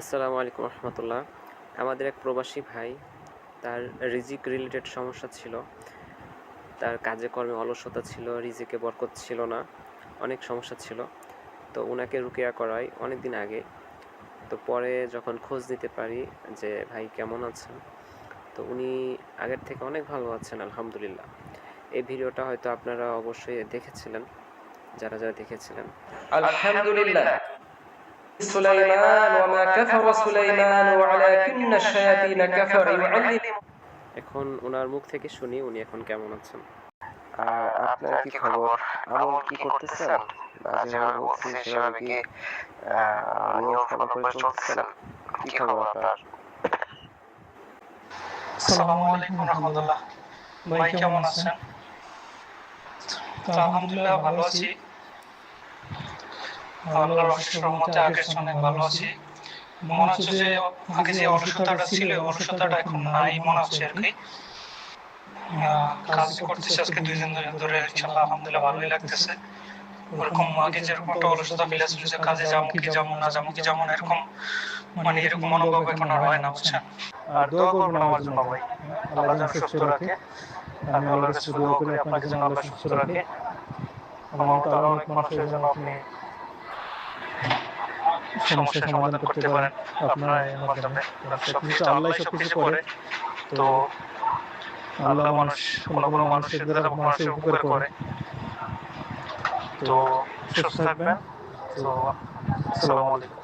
আসসালামু আলাইকুম রহমতুল্লাহ। আমাদের এক প্রবাসী ভাই, তার রিজিক রিলেটেড সমস্যা ছিল। তার কাজে কর্মে অলসতা ছিল, রিজিকে বরকত ছিল না, অনেক সমস্যা ছিল। তো ওনাকে রুকেয়া করাই অনেক দিন আগে। তো পরে যখন খোঁজ নিতে পারি যে, ভাই, কেমন আছেন? তো উনি আগের থেকে অনেক ভালো আছেন, আলহামদুলিল্লাহ। এই ভিডিওটা হয়তো আপনারা অবশ্যই দেখেছিলেন, যারা যারা দেখেছিলেন। আলহামদুলিল্লাহ। এখন ওনার মুখ থেকে শুনি উনি এখন কেমন আছেন। আর আপনার কি খবর? আমল কি করতেছেন? যেভাবে বলছি সেভাবে কি নিয়ম ফলো করে চলতেছেন? কি খবর আপনার? আসসালামু আলাইকুম রহমতুল্লাহ। ভাই কেমন আছেন? আলহামদুলিল্লাহ ভালো আছি। আল্লাহর অশেষ রহমতে আগের অনেক ভালো আছি। মনে হচ্ছে যে আগে যে অসুস্থতাটা ছিল ওই এখন নাই মনে হচ্ছে আর কি। কাজ করতেছি আজকে দুই দিন ধরে ধরে আলহামদুলিল্লাহ ভালোই লাগতেছে। ওরকম আগে যেরকম একটা অলসতা ফিল আসছিল যে কাজে যাব কি যাব না যাব কি যাব না এরকম মানে এরকম মনোভাব এখন আর হয় না বুঝছেন? আর দোয়া করবেন আমার জন্য। ভাই আল্লাহ যেন সুস্থ রাখে। আমি আল্লাহর কাছে দোয়া করি আপনাকে যেন আল্লাহ সুস্থ রাখে এবং অনেক মানুষের যেন আপনি সমস্যার সমাধান করতে পারেন আপনার মাধ্যমে। সবকিছু আল্লাহ সবকিছু করে। তো আল্লাহ মানুষ কোনো কোনো মানুষের দ্বারা মানুষের উপকার করে। তো সুস্থ থাকবেন। তো আসসালামু আলাইকুম।